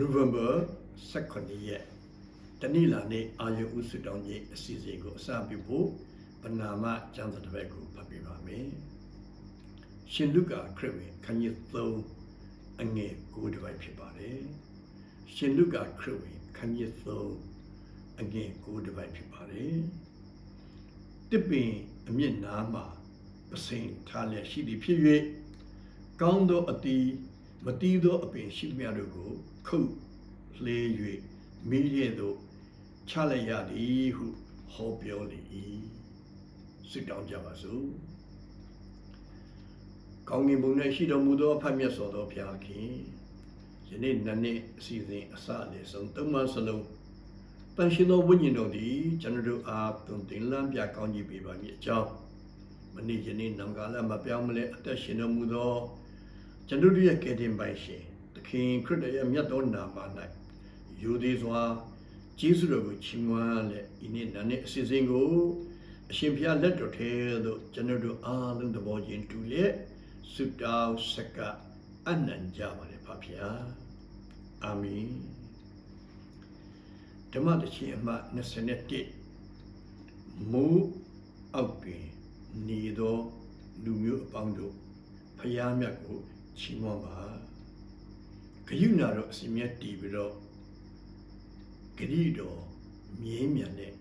November 18ရက်တနင်္လာနေ့အာယုဥစုတောင်းကြီးအစီအစဉ်ကိုအစပြုဖို့ပနာမကျမ်းစာတစ်ပတ်ကိုဖတ်ပြပါမယ်။ရှင်လုကာခရစ်ဝင်ခန်းကြီး3အငယ်9တစ်ပတ်ဖြစ်ပါတယ်။ရှင်လုကာခရစ်ဝင်ခန်းကြီး3အငယ်9တစ်ပတ်ဖြစ်ပါတယ်။တစ်ပင်အမျက်နားမှာပစိန်ထားလျက်ရှိသည်ဖြစ်၍ကောင်းသောအတီးမတီးသောအပင်ရှိသမျှတို့ကို ခုတ်လှေ၍မိရဲ့သို့ချလိုက်ရသည်ဟုဟောပြောလေ၏စစ်တောင်းကြပါစို့ကောင်းကင်ဘုံ၌ရှိတော်မူသောအဖတ်မြတ်စွာသောဘုရားခင်ယနေ့နတ်နေ့အစီအစဉ်အစအလယ်ဆုံးသုံးမစလုံးတန်ရှင်သောဝိညာဉ်တော်သည်ကျွန်တော်တို့အားသွန်သင်လမ်းပြကောင်းကြီးပေးပါမည်အကြောင်းမနေ့ယနေ့နောင်ကာလမပြောင်းမလဲအသက်ရှင်တော်မူသောကျွန်တော်တို့ရဲ့ကယ်တင်ပိုင်ရှင်သ ခင်ခရစ်တော်ရဲ့မြတ်သောနာမ၌ယူသည်စွာကျေးဇူးတော်ကိုချီးမွမ်းလက်ဒီနေ့နာနေ့အစီအစဉ်ကိုအရှင်ဘုရားလက်တော်ထဲသို့ကျွန်တော်တို့အားလုံးသဘောချင်းတူလျက်ဆုတောင်းစကအနံ့ကြပါလေဖဖျားအာမင်ဓမ္မတချီအမှ21မိုးအောက်တွင်နေသောလူမျိုးအပေါင်းတို့ဖျားမြတ်ကိုချီးမွမ်းပါ ဂယုဏတော်အစီမြတ်တည်ပြီးတော့ဂရိတော်မြင်းမြတ်တဲ့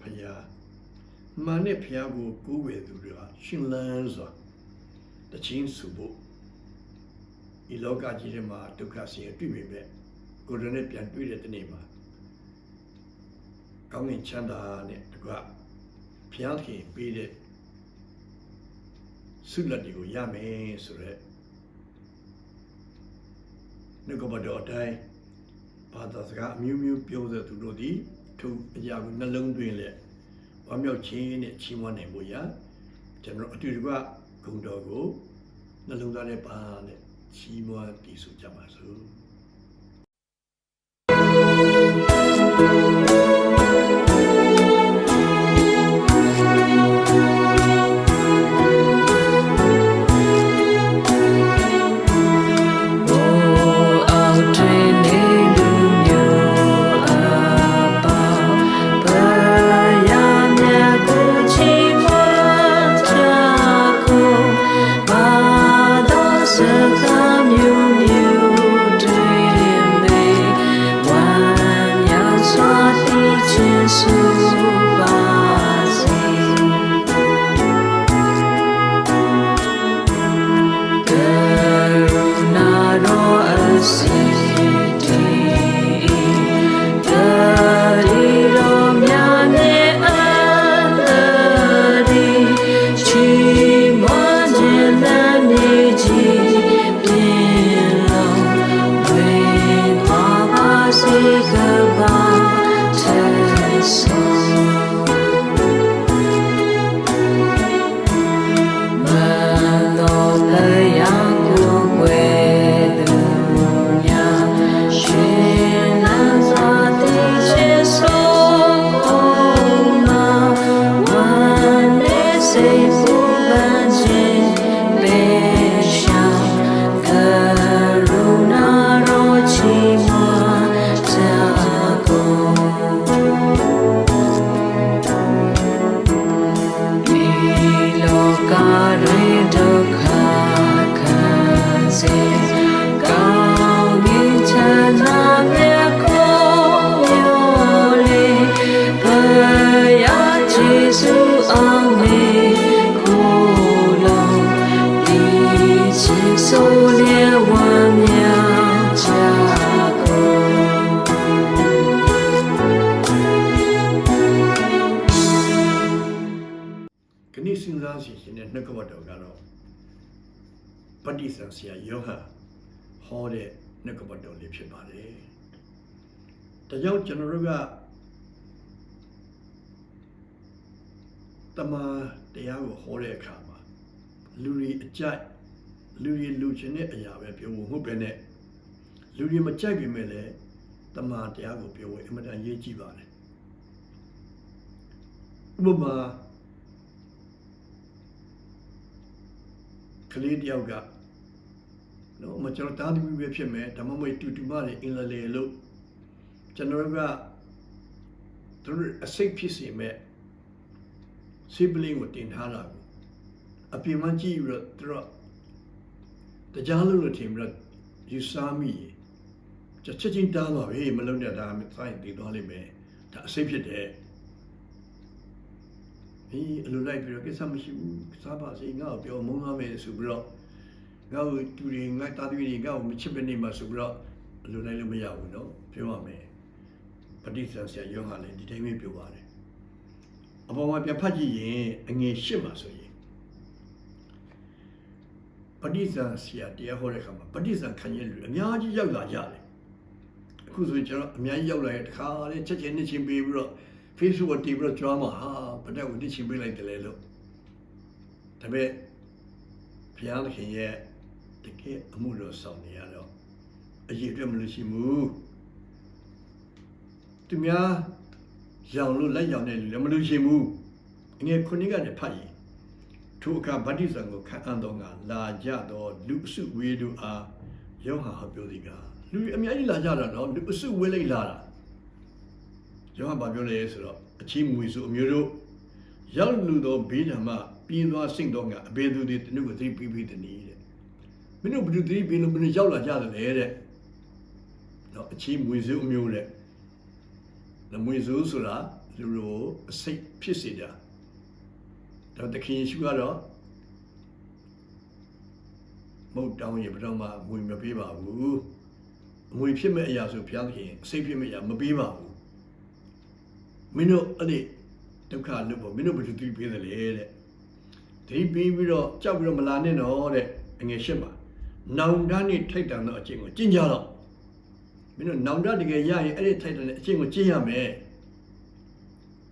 ဖျားမာနဲ့ဖျားကိုကိုးဝယ်သူတွေကရှင်လန်းစွာတချင်းစုဖို့ဒီလောကကြီးထဲမှာဒုက္ခဆင်းရဲတွေ့ပေမဲ့ကိုယ်တော်နဲ့ပြန်တွေ့တဲ့တနေ့မှာကောင်းကင်ချမ်းသာနဲ့တကွဘုရားခင်ပေးတဲ့ဆုလက်တွေကိုရမယ်ဆိုရက် နှုတ်ကပတော်အတိုင်းဘာသာစကားအမျိုးမျိုးပြောတဲ့သူတို့သည်သူအရာကိုနှလုံးသွင်းလက်ဝမ်းမြောက်ခြင်းနဲ့ချီးမွမ်းနိုင်ဖို့ရကျွန်တော်အတူတကွဂုဏ်တော်ကိုနှလုံးသားနဲ့ပါနဲ့ချီးမွမ်းတည်ဆိုကြပါစို့ ချစ်ဆိုးလျက်ဝမ်းမြောက်ကြကုန်ခဏစဉ်းစားစီရှင်တဲ့နှုတ်ကပတ်တော်ကတော့ပဋိသင်္ဆရာယောဟန်ဟောတဲ့နှုတ်ကပတ်တော်လေးဖြစ်ပါတယ်။ဒါကြောင့်ကျွန်တော်တို့ကတမန်တရားကိုဟောတဲ့အခါမှာလူတွေအကြိုက် လူတွေလူချင်းတဲ့အရာပဲပြောဖို့မဟုတ်ပဲနဲ့လူတွေမကြိုက်ပေမဲ့လည်းတမန်တရားကိုပြောဖို့အင်မတန်ရေးကြည့်ပါတယ်။ဥပမာကလေးတယောက်ကနော်မကျွန်တော်တာသမီပဲဖြစ်မယ်ဒါမှမဟုတ်တူတူမတွေအင်္ဂလိပ်လို့ကျွန်တော်ကသူတို့အစိတ်ဖြစ်စေမဲ့စီပလင်းကိုတင်ထားတာကိုအပြင်မှာကြည့်ပြီးတော့သူတို့ တရားလို့လို့ထင်ပြီးတော့ယူဆမိချက်ချက်ချင်းတားပါပဲမလုံးတဲ့ဒါမှဆိုင်တည်သွားလိမ့်မယ်ဒါအစိတ်ဖြစ်တယ်ဒီအလိုလိုက်ပြီးတော့ကိစ္စမရှိဘူးစားပါစေငါ့ကိုပြောမုန်းသားမယ်ဆိုပြီးတော့ ငါ့ကိုတူတွေငါတာသမီတွေငါ့ကိုမချစ်ပဲနေမှာဆိုပြီးတော့အလိုလိုက်လို့မရဘူးเนาะပြောရမယ်ပဋိသင်္ဆရာယောဟန်လည်းဒီတိုင်းပဲပြောပါတယ်အပေါ်မှာပြန်ဖတ်ကြည့်ရင်အငယ်ရှစ်မှာဆိုရင် င် ပဋိသင်္ဆရာတရားဟောတဲ့အခါမှာပဋိသင်္ခံရလူအများကြီးရောက်လာကြတယ်အခုဆိုရင်ကျွန်တော်အများကြီးရောက်လာတဲ့တခါလေချက်ချင်းနှစ်ချင်းပေးပြီးတော့ Facebook ကိုတင်ပြီးတော့ကြွားမှာဟာဗတက်ကိုနှစ်ချင်းပေးလိုက်တယ်လေလို့ဒါပေမဲ့ဘုရားသခင်ရဲ့တကယ်အမှုတော်ဆောင်နေရတော့အရေးအတွက်မလို့ရှိဘူးသူများရောင်လို့လက်ရောင်တဲ့လူလည်းမလို့ရှိဘူးအငယ်ခုနှစ်ကနေဖတ်ရင် ထိုအခါဗတ္တိဇံကိုခံအံ့သောငါလာကြသောလူအစုဝေးတို့အားယောဟန်ဟောပြောသည်ကလူအများကြီးလာကြတာနော်လူအစုဝေးလိုက်လာတာယောဟန်ဘာပြောလဲဆိုတော့အချင်းမွေစုအမျိုးတို့ရောက်လူသောဘေးဓမ္မပြင်းသွားစိတ်တော့ငါအဘယ်သူတွေတနုကိုသိပြီးပြီးတနည်းတဲ့မင်းတို့ဘယ်သူသိပြီးလို့မင်းရောက်လာကြတယ်တဲ့တော့အချင်းမွေစုအမျိုးတဲ့လမွေစုဆိုတာလူလိုအစိတ်ဖြစ်စေတာ တော့တခင်ရှိကတော့မဟုတ်တောင်းရဘယ်တော့မှမွေမပေးပါဘူးအမွေဖြစ်မဲ့အရာဆိုဘုရားသခင်အစိတ်ဖြစ်မဲ့အရာမပေးပါဘူးမင်းတို့အဲ့ဒီဒုက္ခလို့ပေါ့မင်းတို့ဘယ်လိုသိပေးသလဲတဲ့ဒီပြီးပြီးတော့ကြောက်ပြီးတော့မလာနဲ့တော့တဲ့အငယ်ရှစ်ပါနောင်တနဲ့ထိုက်တန်သောအကျင့်ကိုကျင့်ကြတော့မင်းတို့နောင်တတကယ်ရရင်အဲ့ဒီထိုက်တန်တဲ့အကျင့်ကိုကျင့်ရမယ်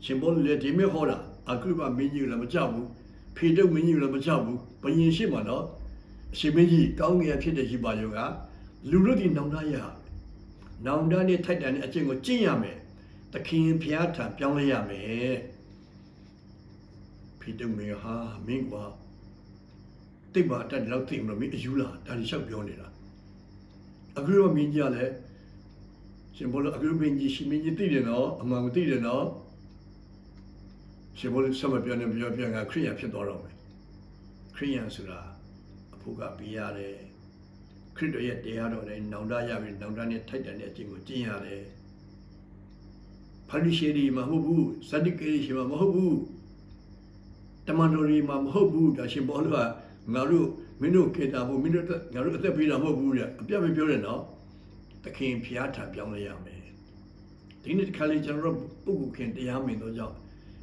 ရှင်ဘောလေဒီမေဟောတာ အခုကမင်းကြီးလည်းမကြောက်ဘူးဖေတုတ်မင်းကြီးလည်းမကြောက်ဘူးဘယင်ရှိမှတော့အရှင်မင်းကြီးကောင်းငယ်ဖြစ်တဲ့ရှိပါယောကလူတို့ဒီနောင်တရနောင်တနဲ့ထိုက်တန်တဲ့အကျင့်ကိုကျင့်ရမယ်သခင်ဖျားထံပြောင်းလဲရမယ်ဖီတုံမေဟာမင်းကွာတိတ်ပါတက်တော့သိမလို့မင်းအယူလားဒါလျှောက်ပြောနေတာအခုတော့မင်းကြီးကလည်းရှင်ဘောလအခုမင်းကြီးရှင်မင်းကြီးသိတယ်နော်အမှန်ကိုသိတယ်နော် ရှင်ဘောလဆက်မပြောနေပြောပြငါခရိယန်ဖြစ်သွားတော့မယ်ခရိယန်ဆိုတာအဖို့ကပေးရတယ်ခရစ်တော်ရဲ့တရားတော်နဲ့နောင်တရပြီးနောင်တနဲ့ထိုက်တန်တဲ့အကျင့်ကိုကျင့်ရတယ်ဖာရိရှေတွေမှာမဟုတ်ဘူးဇဒိကေတွေရှိမှာမဟုတ်ဘူးတမန်တော်တွေမှာမဟုတ်ဘူးဒါရှင်ဘောလို့ကငါတို့မင်းတို့ကေတာဖို့မင်းတို့ငါတို့အသက်ပေးတာမဟုတ်ဘူးတဲ့အပြတ်မပြောနဲ့နော်သခင်ဖျားထံပြောင်းလဲရမယ်ဒီနေ့ဒီခါလေးကျွန်တော်တို့ပုဂ္ဂိုလ်ခင်တရားမင်တော့ကြောင့်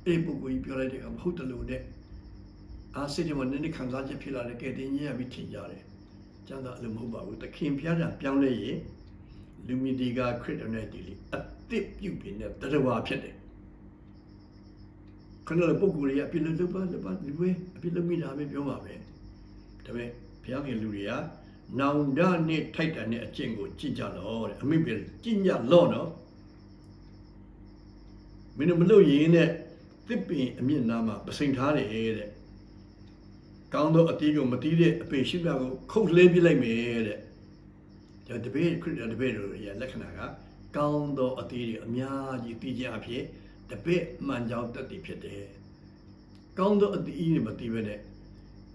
အဲ့ပုဂ္ဂိုလ်ကြီးပြောလိုက်တဲ့အခါမဟုတ်တယ်လို့တဲ့အားစိတ်ထဲမှာနည်းနည်းခံစားချက်ဖြစ်လာတယ်ကဲတင်ကြီးရပြီးထင်ကြတယ်ကျန်တာအလိုမဟုတ်ပါဘူးသခင်ဖျားထံပြောင်းလဲရင်လူမီဒီကခရစ်တော်နဲ့ဒီလေအသစ်ပြုတ်ပြင်းတဲ့တရားဝါဖြစ်တယ်ခဏလည်းပုံကိုယ်တွေကအပြစ်လုပ်လုပ်ပါလုပ်ပါဒီဝဲအပြစ်လုပ်မိတာပဲပြောပါပဲဒါပေမဲ့ဘုရားခင်လူတွေကနောင်တနဲ့ထိုက်တန်တဲ့အကျင့်ကိုကြင့်ကြတော့တဲ့အမိပဲကြင့်ကြလော့နော်မင်းတို့မလုပ်ရင်တဲ့ တစ်ပင်အမြင့်နာမှာပစိန်ထားတယ်တဲ့ကောင်းသောအတီးကိုမတီးတဲ့အပေရှိပြကိုခုတ်လဲပြလိုက်မယ်တဲ့ဒါတပည့်ခရစ်တော်တပည့်တို့ရဲ့လက္ခဏာကကောင်းသောအတီးတွေအများကြီးတီးကြအဖြစ်တပည့်မှန်ကြောင်းတက်တည်ဖြစ်တယ်။ကောင်းသောအတိအီးတွေမတည်ပဲနဲ့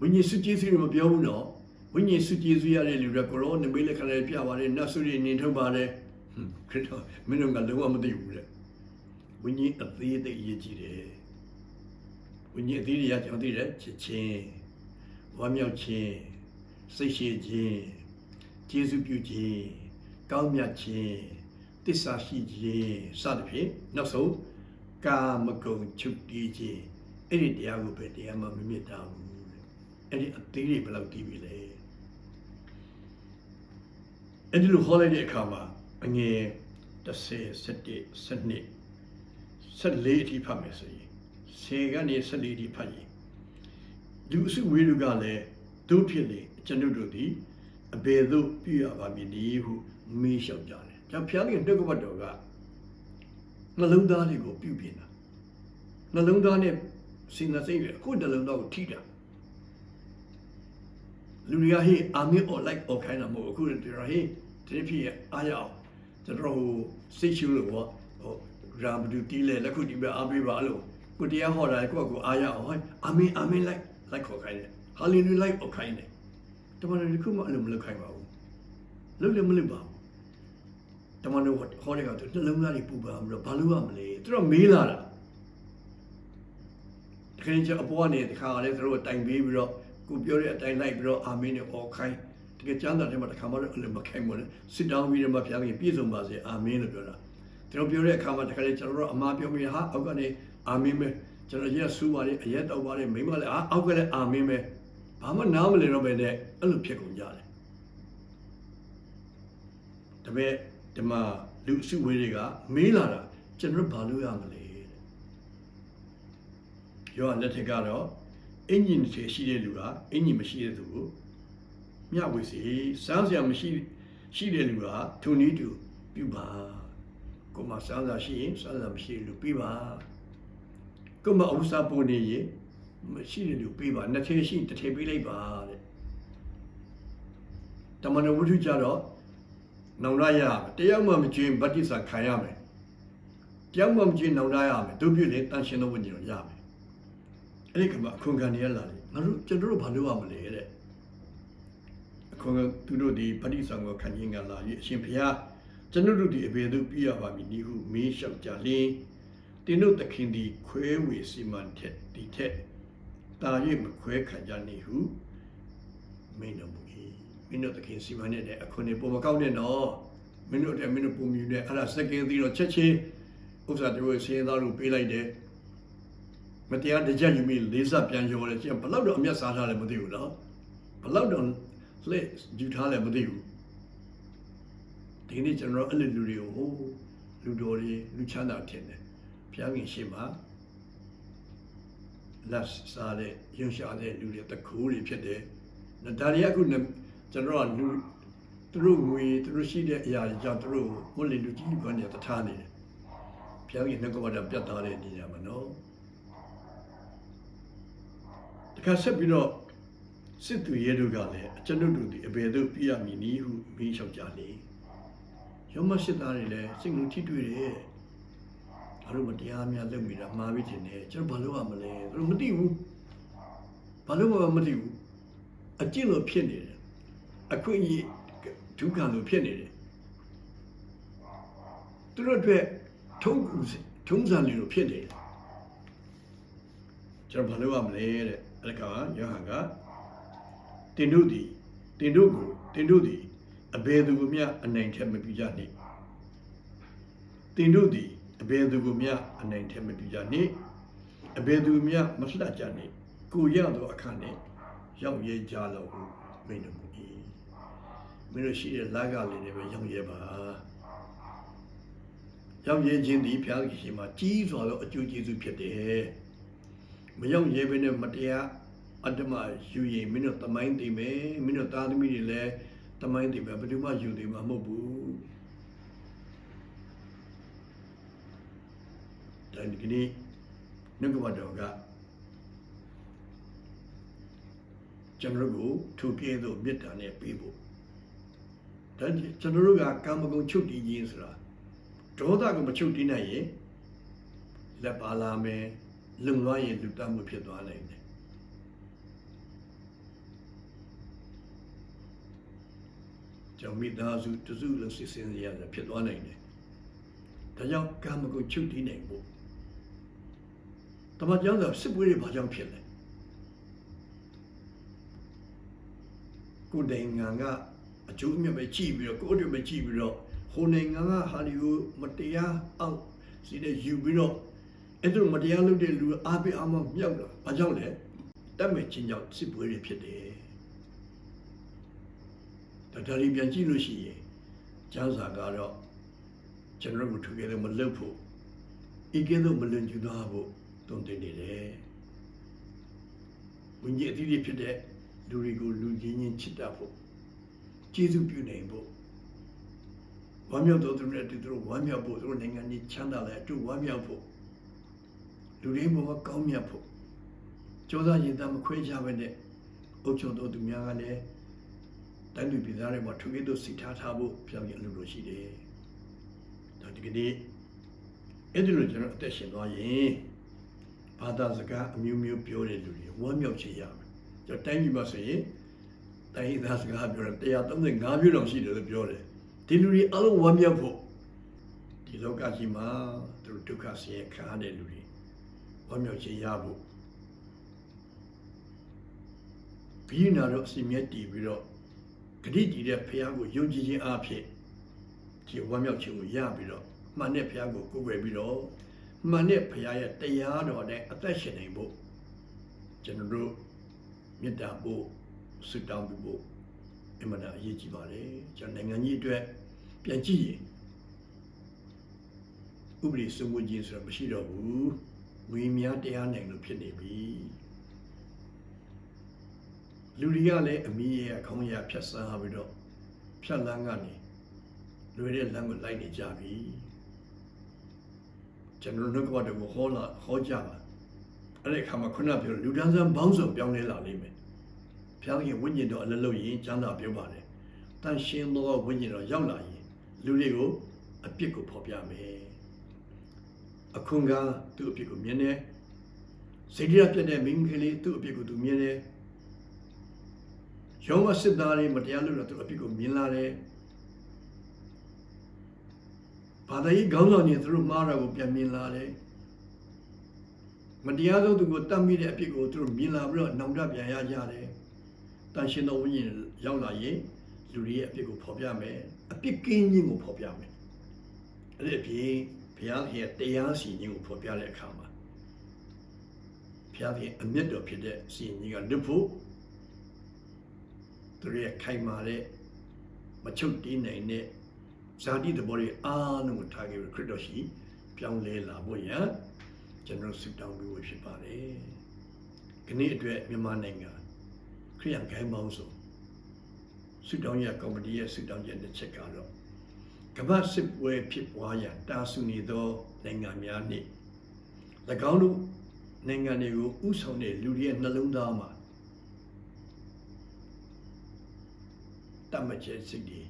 ဝိညာဉ်စုကျေးဇူးတွေမပြောဘူးနော်။ဝိညာဉ်စုကျေးဇူးရတဲ့လူတွေကကိုရောနမိတ်လက္ခဏာတွေပြပါတယ်နတ်ဆုတွေနင်ထုတ်ပါတယ်ဟွန်းခရစ်တော်မင်းတို့ကလုံးဝမသိဘူးတဲ့။ဝိညာဉ်အသေးသေးအရေးကြီးတယ်။ ဝိညာဉ်အသေးတွေရကြောင်းသိတယ်ချစ်ချင်းဝမ်းမြောက်ခြင်းစိတ်ရှိခြင်းကျေးဇူးပြုခြင်းကောင်းမြတ်ခြင်းတစ္ဆာရှိခြင်းစသဖြင့်နောက်ဆုံးကာမဂုဏ်ချုပ်တီးခြင်းအဲ့ဒီတရားကိုပဲတရားမှမမြတ်တာဘူးတဲ့အဲ့ဒီအသေးတွေဘယ်လောက်တီးပြီလဲအဲ့ဒီလိုဟောလိုက်တဲ့အခါမှာအငယ်30 17 12 14အထိဖတ်မယ်ဆိုရင် 10ကနေ14အထိဖတ်ရင်လူအစုဝေးလူကလည်းတို့ဖြစ်လေကျွန်ုပ်တို့သည်အဘယ်သို့ပြုရပါမည်နည်းဟုမေးလျှောက်ကြတယ်။ဒါဖျားခင်တုတ်ကပတ်တော်ကနှလုံးသားတွေကိုပြုပြင်တာနှလုံးသားနဲ့စဉ်းစားစိတ်တွေအခုနှလုံးသားကိုထိတာလူတွေကဟေးအာမင်အော်လိုက်အော်ခိုင်းတာမဟုတ်ဘူးအခုဒီတော့ဟေးဒီဖြစ်ရအားရအောင်ကျွန်တော်ဟိုစိတ်ရှုလို့ပေါ့ဟိုရာမဒူတီးလေလက်ခုတီးပဲအားပေးပါလို့ ကိုတရားဟောတာကိုယ့်ကိုအားရအောင်ဟဲ့အာမင်အာမင်လိုက်လိုက်ခေါ်ခိုင်းတယ်ဟာလေလုလိုက်အော်ခိုင်းတယ်တမန်တော်ဒီခုမှအဲ့လိုမလုပ်ခိုင်းပါဘူးလုပ်လည်းမလုပ်ပါဘူးတမန်တော်ဟောတဲ့ကောင်သူနှလုံးသားတွေပူပါပြီးတော့ဘာလို့ရမလဲသူတို့မေးလာတာတခါကျအပေါ်ကနေတခါလည်းသူတို့တိုင်ပေးပြီးတော့ကိုပြောတဲ့အတိုင်းလိုက်ပြီးတော့အာမင်းနဲ့အော်ခိုင်းတကယ်ကျမ်းစာထဲမှာတခါမှတော့အဲ့လိုမခိုင်းဘူးလေစစ်တောင်းပြီးတော့မှဘုရားကြီးပြည့်စုံပါစေအာမင်းလို့ပြောတာသူတို့ပြောတဲ့အခါမှာတခါလေကျွန်တော်တို့အမှားပြောမိဟာအောက်ကနေ အာမင်းပဲကျွန်တော်ရက်ဆူပါလေအရက်တောက်ပါလေမိမလည်းအာအောက်ကလည်းအာမင်းပဲဘာမှနားမလည်တော့ပဲနဲ့အဲ့လိုဖြစ်ကုန်ကြတယ်ဒါပေမဲ့ဒီမှာလူအစုဝေးတွေကမေးလာတာကျွန်တော်ဘာလို့ရမလဲတဲ့ယောဟန်လက်ထက်ကတော့အင်ဂျင်တွေရှိတဲ့လူကအင်ဂျင်မရှိတဲ့သူကိုမျှဝေစီစမ်းစရာမရှိရှိတဲ့လူကသူနည်းတူပြုပါကိုမစမ်းစာရှိရင်စမ်းစာမရှိတဲ့လူပြပါ ကိုမအဝစာပုံနေရင်မရှိတဲ့လူပြပါနှစ်ထည်ရှိတစ်ထည်ပေးလိုက်ပါတဲ့တမန်တော်ဝတ္ထုကြတော့နောင်ရရတယောက်မှမကျင်းဗတ္တိစာခံရမယ်တယောက်မှမကျင်းနောင်ရရမယ်တို့ပြည့်လေတန်ရှင်သောဝိညာဉ်တော်ရမယ်အဲ့ဒီကမှာအခွန်ခံနေရလာတယ်ငါတို့ကျွန်တော်တို့ဘာလုပ်ရမလဲတဲ့အခွန်ကသူတို့ဒီပဋိသင်္ကိုခံခြင်းကလာပြီးအရှင်ဘုရားကျွန်တော်တို့ဒီအဘယ်သို့ပြရပါမည်နည်းဟုမေးလျှောက်ကြလျင် တင်းတို့သခင်ဒီခွဲဝေစီမံထက်ဒီထက်တာ၍မခွဲခံကြနေဟုမင်းတော်မူ၏မင်းတို့သခင်စီမံနဲ့တဲ့အခွန်တွေပုံမကောက်နဲ့နော်မင်းတို့တဲ့မင်းတို့ပုံမြူတဲ့အဲ့ဒါစက်ကင်းသီးတော့ချက်ချင်းဥစ္စာတို့ဆင်းသားလို့ပေးလိုက်တယ်မတရားတကြယူမိလေးစားပြန်ရောလဲကျန်ဘလောက်တော့အမျက်စားထားလဲမသိဘူးနော်ဘလောက်တော့လက်ယူထားလဲမသိဘူးဒီနေ့ကျွန်တော်အဲ့လိုလူတွေကိုဟိုလူတော်တွေလူချမ်းသာထင်တယ် ဘုရားခင်ရှေ့မှာလက်စားတဲ့ရုံရှာတဲ့လူတွေတကူတွေဖြစ်တယ်ဒါတွေကအခုကျွန်တော်ကလူသူတို့ငွေသူတို့ရှိတဲ့အရာတွေကြောင့်သူတို့ဟိုလေလူကြီးဘာနဲ့တထားနေတယ်ဘုရားခင်နှုတ်ကပတော်ပြတ်သားတဲ့နေရာမှာနော်တခါဆက်ပြီးတော့စစ်သူရဲတို့ကလည်းအကျွန်ုပ်တို့ဒီအဘယ်သို့ပြရမည်နည်းဟုမေးလျှောက်ကြလေရောမရှိသားတွေလည်းစိတ်လုံးထိတွေ့တယ် ဘာလို့မတရားများလုပ်မိတာမှားပြီးတင်တယ်ကျွန်တော်ဘာလို့ရမလဲသူတို့မသိဘူးဘာလို့မှမသိဘူးအကျင့်လို့ဖြစ်နေတယ်အခွင့်အရေးဒုက္ခလို့ဖြစ်နေတယ်သူတို့အတွက်ထုံးကူထုံးစံလေးလို့ဖြစ်နေတယ်ကျွန်တော်ဘာလုပ်ရမလဲတဲ့အဲ့ဒါကယောဟန်ကတင်တို့သည်တင်တို့ကိုတင်တို့သည်အဘယ်သူကိုမျှအနိုင်ထက်မပြကြနှင့်တင်တို့သည် အဘယ်သူကိုမျှအနိုင်ထက်မပြကြနှင့်အဘယ်သူမျှမလှကြနှင့်ကိုရသောအခါနှင့်ရောက်ရဲကြလောဟုမင်းတို့မူ၏မင်းတို့ရှိတဲ့လာကလေးတွေပဲရောက်ရဲပါရောက်ရဲခြင်းသည်ဘုရားခင်ရှိမှာကြီးစွာသောအကျိုးကျေးဇူးဖြစ်တယ်မရောက်ရဲဘဲနဲ့မတရားအတ္တမယူရင်မင်းတို့တမိုင်းသိမယ်မင်းတို့သားသမီးတွေလည်းတမိုင်းသိမယ်ဘယ်သူမှယူသိမှာမဟုတ်ဘူး ဒါဒီနေ့နှုတ်ကပတော်ကကျွန်တော်တို့ကိုထိုပြည့်သောမေတ္တာနဲ့ပေးဖို့ဒါကျွန်တော်တို့ကကာမဂုဏ်ချုပ်တည်ခြင်းဆိုတာဒေါသကိုမချုပ်တည်နိုင်ရင်လက်ပါလာမယ်လုံသွားရင်လူတတ်မှုဖြစ်သွားနိုင်တယ်ကြောင့်မိသားစုတစုလုံးစစ်စင်ရတယ်ဖြစ်သွားနိုင်တယ်ဒါကြောင့်ကာမဂုဏ်ချုပ်တည်နိုင်ဖို့ တမန်ကျမ်းစာစစ်ပွဲတွေဘာကြောင့်ဖြစ်လဲကိုယ်တိုင်ငံကအကျိုးအမြတ်ပဲကြည့်ပြီးတော့ကိုယ့်အတွက်ပဲကြည့်ပြီးတော့ဟိုနိုင်ငံကဟာလီဝုဒ်မတရားအောင်စီတဲ့ယူပြီးတော့အဲ့ဒါမတရားလုပ်တဲ့လူအားပေးအားမမြောက်တာဘာကြောင့်လဲတတ်မဲ့ချင်းကြောင့်စစ်ပွဲတွေဖြစ်တယ်ဒါဒါရီပြန်ကြည့်လို့ရှိရင်ကျမ်းစာကတော့ကျွန်တော်တို့ထူခဲ့လို့မလုပ်ဖို့ဤကဲ့သို့မလွန်ကျူးသွားဖို့ တုံ့တင်နေတယ်ဝိညာဉ်အသီးတွေဖြစ်တဲ့လူတွေကိုလူချင်းချင်းချစ်တတ်ဖို့ကျေးဇူးပြုနိုင်ဖို့ဝမ်းမြောက်တော်သူတွေအတူတူဝမ်းမြောက်ဖို့သူတို့နိုင်ငံကြီးချမ်းသာလဲအတူဝမ်းမြောက်ဖို့လူရင်းဘဝကောင်းမြတ်ဖို့ကြိုးစားရင်တမခွဲကြပဲနဲ့အုပ်ချုပ်တော်သူများကလည်းတိုင်းသူပြည်သားတွေမှာထိုကဲ့သို့စိတ်ထားထားဖို့ဘုရားကြီးအလိုလိုရှိတယ်ဒါဒီကနေ့အဲ့ဒီလိုကျွန်တော်အသက်ရှင်သွားရင် ဘာသာစကားအမျိုးမျိုးပြောတဲ့လူတွေဝမ်းမြောက်ချင်ရမယ်ကျွန်တော်တိုင်းပြည်မှာဆိုရင်တိုင်းသားစကားပြောတယ်135မျိုးတောင်ရှိတယ်လို့ပြောတယ်ဒီလူတွေအလုံးဝမ်းမြောက်ဖို့ဒီလောကကြီးမှာသူတို့ဒုက္ခဆင်းရဲခံရတဲ့လူတွေဝမ်းမြောက်ချင်ရဖို့ဘီနာတော့အစီမြဲတည်ပြီးတော့ဂတိတည်တဲ့ဖះကိုယုံကြည်ခြင်းအဖြစ်ဒီဝမ်းမြောက်ခြင်းကိုရပြီးတော့မှန်တဲ့ဖះကိုကိုယ်ွယ်ပြီးတော့ မှန်တဲ့ဖះရဲ့တရားတော်နဲ့အသက်ရှင်နိုင်ဖို့ကျွန်တော်တို့မေတ္တာဖို့ဆုတောင်းဖို့အမှန်တရားအရေးကြီးပါတယ်ကျွန်တော်နိုင်ငံကြီးအတွက်ပြန်ကြည့်ရင်ဥပဒေစိုးမိုးခြင်းဆိုတာမရှိတော့ဘူးဝိများတရားနိုင်လို့ဖြစ်နေပြီလူတွေကလည်းအမိရဲ့အခေါင်းရဖြတ်စားပြီးတော့ဖြတ်လန်းကနေလွယ်တဲ့လမ်းကိုလိုက်နေကြပြီ ကျွန်တော်တို့ကတော့ဟောလာဟောကြပါအဲ့ဒီအခါမှာခုနပြောလူဒန်းဆန်းဘောင်းစုံပြောင်းလဲလာလိမ့်မယ်ဘုရားခင်ဝိညာဉ်တော်အလလို့ရင်ကျမ်းစာပြောပါတယ်တန်ရှင်းသောဝိညာဉ်တော်ရောက်လာရင်လူတွေကိုအပြစ်ကိုဖော်ပြမယ်အခွန်ကသူ့အပြစ်ကိုမြင်တယ်စိတ်ရပြတ်တဲ့မိန်းကလေးသူ့အပြစ်ကိုသူမြင်တယ်ရောမစစ်သားတွေမတရားလုပ်တော့သူအပြစ်ကိုမြင်လာတယ် ဘာသာရေးခေါင်းဆောင်တွေသူတို့မှားတာကိုပြန်မြင်လာတယ်မတရားသောသူကိုတတ်မိတဲ့အပြစ်ကိုသူတို့မြင်လာပြီးတော့နောင်တပြန်ရကြတယ်တန်ရှင်တော်ဝိညာဉ်ရောက်လာရင်လူတွေရဲ့အပြစ်ကိုဖော်ပြမယ်အပြစ်ကင်းခြင်းကိုဖော်ပြမယ်အဲ့ဒီအပြင်ဘုရားရဲ့တရားစီရင်ကိုဖော်ပြတဲ့အခါမှာဘုရားရဲ့အမျက်တော်ဖြစ်တဲ့စီရင်ကလွတ်ဖို့သူရဲ့ခိုင်မာတဲ့မချုပ်တည်နိုင်တဲ့ ဇာတိသဘောတွေအားလုံးကိုထားခဲ့ပြီးခရစ်တော်ရှိပြောင်းလဲလာဖို့ရန်ကျွန်တော်ဆုတောင်းပေးဖို့ဖြစ်ပါတယ်။ဒီနေ့အတွက်မြန်မာနိုင်ငံခရိယန်ဂိုင်းပေါင်းစုဆုတောင်းရကော်မတီရဲ့ဆုတောင်းချက်တစ်ချက်ကတော့ကမ္ဘာစစ်ပွဲဖြစ်ပွားရန်တာဆူနေသောနိုင်ငံများနှင့်၎င်းတို့နိုင်ငံတွေကိုဥဆောင်တဲ့လူတွေရဲ့နှလုံးသားမှာတတ်မှတ်ချက်စိတ်တွေ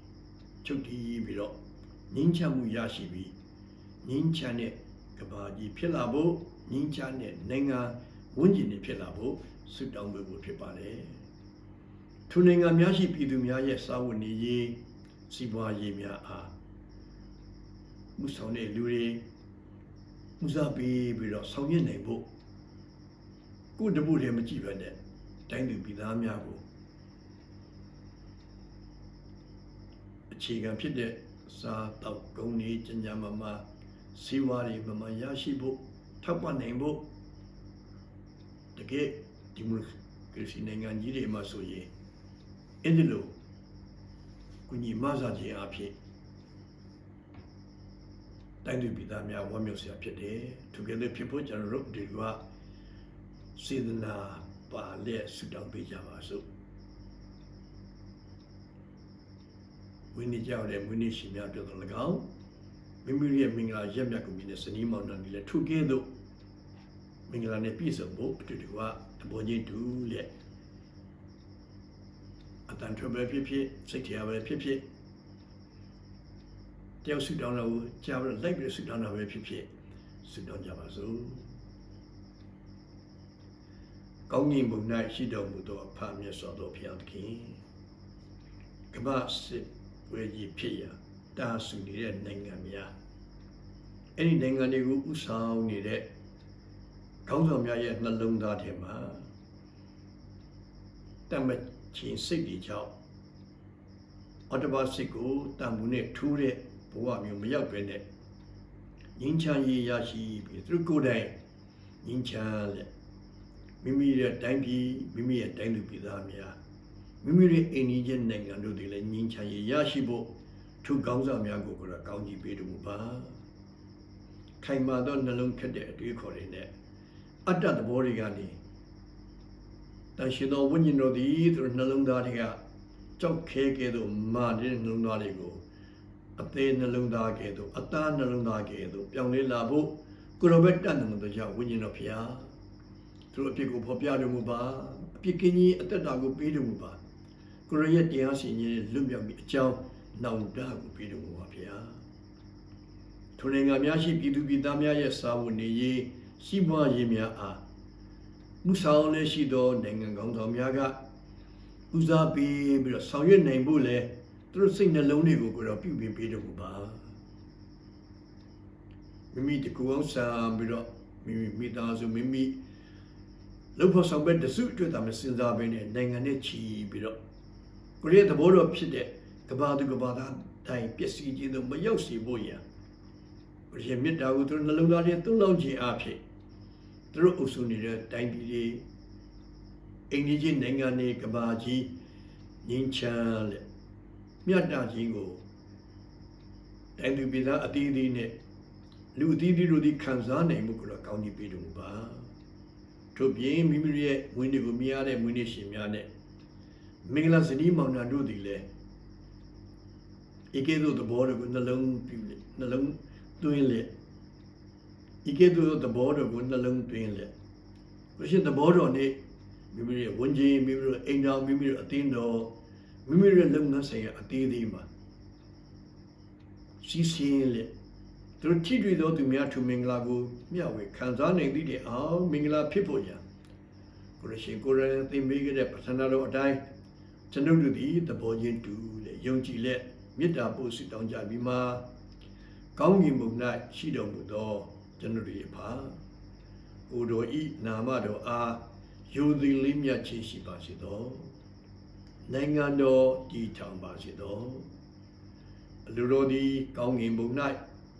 ချုပ်တည်ပြီးတော့ ငြင်းချမှုရရှိပြီးငြင်းချတဲ့ကဘာကြီးဖြစ်လာဖို့ငြင်းချတဲ့နိုင်ငံဝန်းကျင်တွေဖြစ်လာဖို့ဆုတောင်းပေးဖို့ဖြစ်ပါတယ်။ထိုနိုင်ငံများရှိပြည်သူများရဲ့စာဝတ်နေရေးစီးပွားရေးများအားမှုဆောင်တဲ့လူတွေမှုစားပေးပြီးတော့ဆောင်ရွက်နိုင်ဖို့ကိုယ်တပုတ်တည်းမကြည့်ပဲနဲ့တိုင်းသူပြည်သားများကိုအခြေခံဖြစ်တဲ့ စားတောက်ကုန်းကြီးကြံ့ကြံ့မမစီဝါတွေမမရရှိဖို့ထောက်ပံ့နိုင်ဖို့တကယ်ဒီမိုကရေစီနိုင်ငံကြီးတွေမှာဆိုရင်အဲ့ဒီလိုကုညီမဆာခြင်းအဖြစ်တိုင်းသူပြည်သားများဝမ်းမြောက်စရာဖြစ်တယ်သူကလည်းဖြစ်ဖို့ကျွန်တော်တို့ဒီကစေတနာပါလက်ဆုတောင်းပေးကြပါစို့ ဝိနည်းကြောက်တဲ့ဝိနည်းရှင်များပြောတော်၎င်းမိမိရဲ့မင်္ဂလာရက်မြတ်ကိုမြင်တဲ့စနီးမောင်တော်ကြီးလည်းထုကဲသို့မင်္ဂလာနဲ့ပြည့်စုံဖို့အတူတူကတပေါ်ချင်းတူလက်အတန်ထွက်ပဲဖြစ်ဖြစ်စိတ်တရားပဲဖြစ်ဖြစ်တယောက်ဆုတောင်းတော့ကြားပြီးလိုက်ပြီးဆုတောင်းတာပဲဖြစ်ဖြစ်ဆုတောင်းကြပါစို့ကောင်းကင်ဘုံ၌ရှိတော်မူသောအဖမြတ်စွာသောဘုရားသခင်ကမ္ဘာစစ် ဝေကြီးဖြစ်ရာတာဆူနေတဲ့နိုင်ငံများအဲ့ဒီနိုင်ငံတွေကိုဥဆောင်နေတဲ့ခေါင်းဆောင်များရဲ့နှလုံးသားထဲမှာတမချင်းစိတ်တွေကြောင့်အော်တဘာစိတ်ကိုတန်ဖိုးနဲ့ထူးတဲ့ဘဝမျိုးမရောက်ပဲနဲ့ငင်းချမ်းရေးရရှိပြီးသူကိုယ်တိုင်ငင်းချမ်းလက်မိမိရဲ့တိုင်းပြည်မိမိရဲ့တိုင်းလူပြည်သားများ မိမိရဲ့အိမ်ကြီးချင်းနိုင်ငံတို့တွေလည်းငင်းချမ်းရေးရရှိဖို့သူကောင်းဆောင်များကိုကိုယ်တော်ကောင်းကြီးပေးတော်မူပါခိုင်မာသောနှလုံးခက်တဲ့အတွေးခေါ်တွေနဲ့အတ္တသဘောတွေကနေတန်ရှင်သောဝိညာဉ်တော်သည်သူနှလုံးသားတွေကကြောက်ခဲကဲ့သို့မာတဲ့နှလုံးသားတွေကိုအသေးနှလုံးသားကဲ့သို့အသားနှလုံးသားကဲ့သို့ပြောင်းလဲလာဖို့ကိုရောဘက်တန်တယ်တို့ကြောင့်ဝိညာဉ်တော်ဖျားသူတို့အပြစ်ကိုဖော်ပြတော်မူပါအပြစ်ကင်းကြီးအသက်တာကိုပေးတော်မူပါ ကိုကိုရရဲ့တရားစီရင်လွတ်မြောက်ပြီးအကြောင်းနောင်တကိုပေးတော်မူပါဗျာထိုနိုင်ငံများရှိပြည်သူပြည်သားများရဲ့စာဝန်နေရေးရှိပွားရေးများအားမှုဆောင်လည်းရှိသောနိုင်ငံကောင်းဆောင်များကဦးစားပေးပြီးတော့ဆောင်ရွက်နိုင်ဖို့လဲသူတို့စိတ်နှလုံးတွေကိုကိုတော့ပြုပြင်ပေးတော်မူပါမိမိတကူအောင်ဆာပြီးတော့မိမိမိသားစုမိမိလောက်ဖို့ဆောင်ပဲတစုအတွက်သာမစင်စားဘဲနဲ့နိုင်ငံနဲ့ချီပြီးတော့ ကိုရီးယားသဘောတော်ဖြစ်တဲ့ကဘာသူကဘာသားတိုင်းပျက်စီးခြင်းတို့မရောက်စေဖို့ရန်ကိုရီးယားမြစ်တာကိုသူတို့နှလုံးသားထဲသွန်းလောင်းခြင်းအဖြစ်သူတို့အုပ်စုနေတဲ့တိုင်းပြည်တွေအိန္ဒိယနိုင်ငံတွေကဘာကြီးငင်းချမ်းလက်မြတ်တာခြင်းကိုတိုင်းသူပြည်သားအသီးသီးနဲ့လူအသီးသီးတို့ဒီခံစားနိုင်မှုကိုတော့ကောင်းကြီးပေးတော်မူပါထို့ပြင်မိမိရဲ့ဝင်းတွေကိုမြင်ရတဲ့ဝင်းနေရှင်များနဲ့ မင်္ဂလာဇနီးမောင်နှံတို့သည်လည်းဤကဲ့သို့သဘောတွေကိုနှလုံးပြုလေနှလုံးသွင်းလေဤကဲ့သို့သဘောတွေကိုနှလုံးသွင်းလေဘုရှင်သဘောတော်နဲ့မိမိရဲ့ဝန်ကြီးမိမိရဲ့အိမ်တော်မိမိရဲ့အသင်းတော်မိမိရဲ့လုပ်ငန်းဆိုင်ရာအသေးသေးမှာစီးစင်းလေသူတို့ထိတွေ့သောသူများထူမင်္ဂလာကိုမျှဝေခံစားနိုင်သည့်တဲ့အောင်မင်္ဂလာဖြစ်ဖို့ရန်ကိုရရှင်ကိုရန်သင်ပေးခဲ့တဲ့ပထနာတော်အတိုင်း ကျွန်ုပ်တို့သည်သဘောချင်းတူလေယုံကြည်လက်မေတ္တာပို့ဆုတောင်းကြပြီးမှကောင်းကင်ဘုံ၌ရှိတော်မူသော ကျွန်ုပ်တို့၏ဖာအိုတော်ဤနာမတော်အားယူသည်လေးမြတ်ခြင်းရှိပါစေသောနိုင်ငံတော်တည်ထောင်ပါစေသောအလိုတော်သည်ကောင်းကင်ဘုံ၌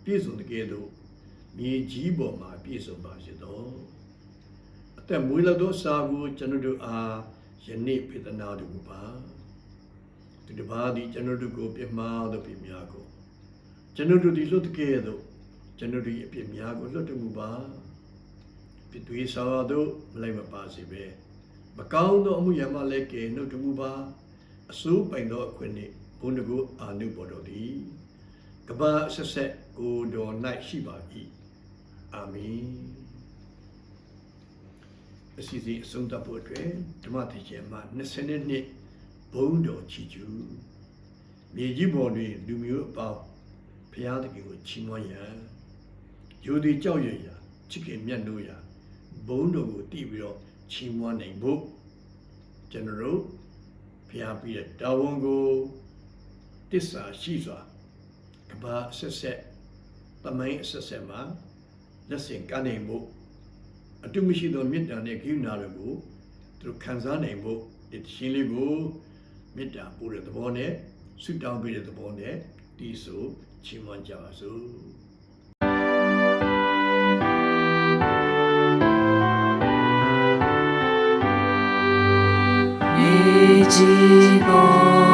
ပြည့်စုံတဲ့ကဲ့သို့မြေကြီးပေါ်မှာပြည့်စုံပါစေသောအသက်မွေးလသောစာကိုကျွန်ုပ်တို့အား ယနေ့ဖေသနာတော်မူပါသူတစ်ပါးသည်ကျွန်ုပ်တို့ကိုပြမှားသောပြများကိုကျွန်ုပ်တို့သည်လွတ်တဲ့ကဲ့သို့ကျွန်ုပ်တို့၏အပြစ်များကိုလွတ်တော်မူပါပြသွေးဆောင်သောမလိုက်မပါစေပဲမကောင်းသောအမှုရာမှလည်းကဲနှုတ်တော်မူပါအစိုးပိုင်သောအခွင့်နှင့်ဘုန်းတကူအာနုဘော်တော်သည်ကဘာဆက်ဆက်ကိုတော်၌ရှိပါ၏အာမင် အစီအစဉ်အဆုံးသတ်ဖို့အတွက်ဓမ္မသီချင်းမှာ20နှစ်ဘုန်းတော်ချီကျူးမြေကြီးပေါ်တွင်လူမျိုးအပေါင်းဘုရားသခင်ကိုချီးမွမ်းရန်ယူသည်ကြောက်ရွံ့ရာချစ်ခင်မြတ်နိုးရာဘုန်းတော်ကိုတည်ပြီးတော့ချီးမွမ်းနိုင်ဖို့ကျွန်တော်တို့ဘုရားပြီးတဲ့တာဝန်ကိုတစ္ဆာရှိစွာကဘာဆက်ဆက်တမိုင်းအဆက်ဆက်မှာလက်ဆင့်ကမ်းနိုင်ဖို့ အတုမရှိသောမေတ္တာနဲ့ဂိယူနာတွေကိုသူတို့ခံစားနိုင်ဖို့ဒီရှင်လေးကိုမေတ္တာပို့တဲ့သဘောနဲ့ဆုတောင်းပေးတဲ့သဘောနဲ့တီးဆိုချီးမွမ်းကြပါစို့မြေကြီး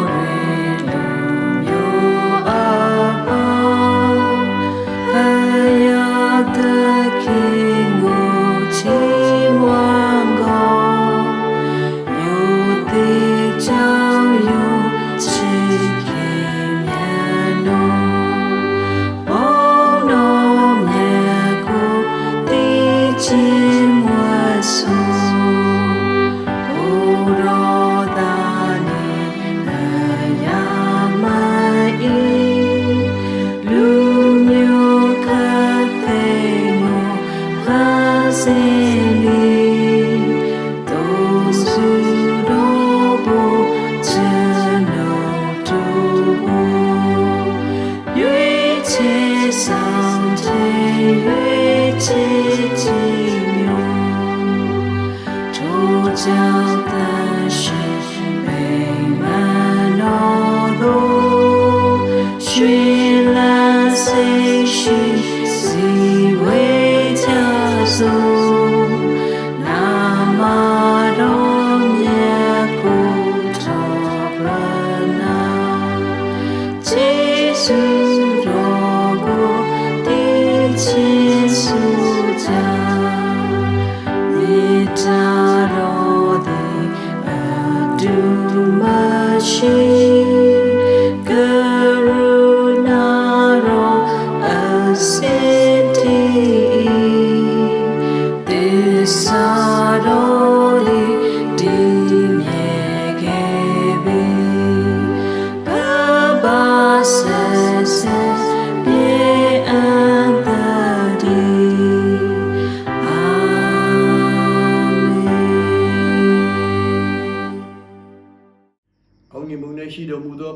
တ်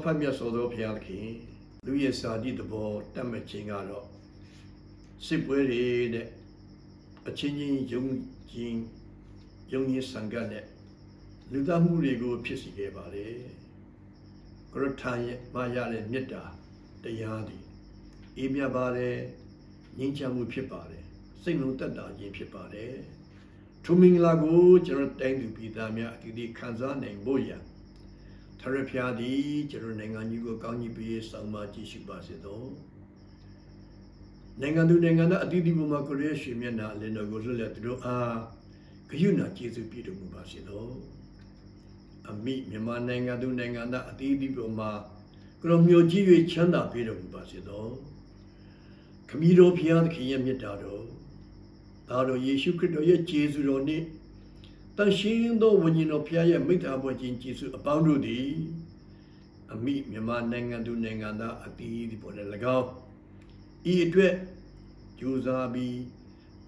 ဖတ်မြတ်စွာသောဘုရားသခင်လူရဲ့စာတိသဘောတတ်မှတ်ခြင်းကတော့စစ်ပွဲတွေတဲ့အချင်းချင်းယုံကြည်ယုံကြည်စံကတ်တဲ့လူသားမှုတွေကို ဖြစ်စေခဲ့ပါလေကရထာရဲ့မာရတဲ့မေတ္တာတရားသည်အေးမြတ်ပါတယ်ငြိမ်းချမ်းမှုဖြစ်ပါတယ်စိတ်လုံးတက်တာခြင်းဖြစ်ပါတယ်ထိုမင်္ဂလာကိုကျွန်တော်တိုင်းသူပြည်သားများအတီးတီးခံစားနိုင်ဖို့ရန် ထရဖျားသည်ကျွန်တော်နိုင်ငံကြီးကိုကောင်းကြီးပေးဆောင်မကြည့်ရှုပါစေသောနိုင်ငံသူနိုင်ငံသားအသီးသီးပေါ်မှာကိုရီးယားရွှေမျက်နှာအလင်းတော်ကိုလွတ်လပ်သူတို့အားဂရုဏာကျေးဇူးပြုတော်မူပါစေသောအမိမြန်မာနိုင်ငံသူနိုင်ငံသားအသီးသီးပေါ်မှာကိုရောမျိုးကြီး၍ချမ်းသာပေးတော်မူပါစေသောခမည်းတော်ဖျားသခင်ရဲ့မြတ်တာတော်ဒါတော်ယေရှုခရစ်တော်ရဲ့ကျေးဇူးတော်နှင့် တန်ရှင်းသောဝိညာဉ်တော်ဖျားရဲ့မိတ္တာပွဲခြင်းကျေးဇူးအပေါင်းတို့သည်အမိမြန်မာနိုင်ငံသူနိုင်ငံသားအသီးဒီပေါ်လည်း၎င်းဤအတွက်ကြိုးစားပြီး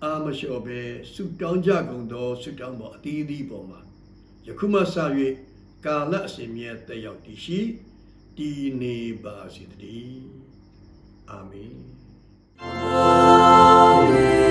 အာမလျှော့ပဲဆုတောင်းကြကုန်သောဆုတောင်းပေါ်အသီးသီးပေါ်မှာယခုမှစ၍ကာလအစဉ်မြဲတက်ရောက်တည်ရှိတည်နေပါစေတည်းအာမင် Amen.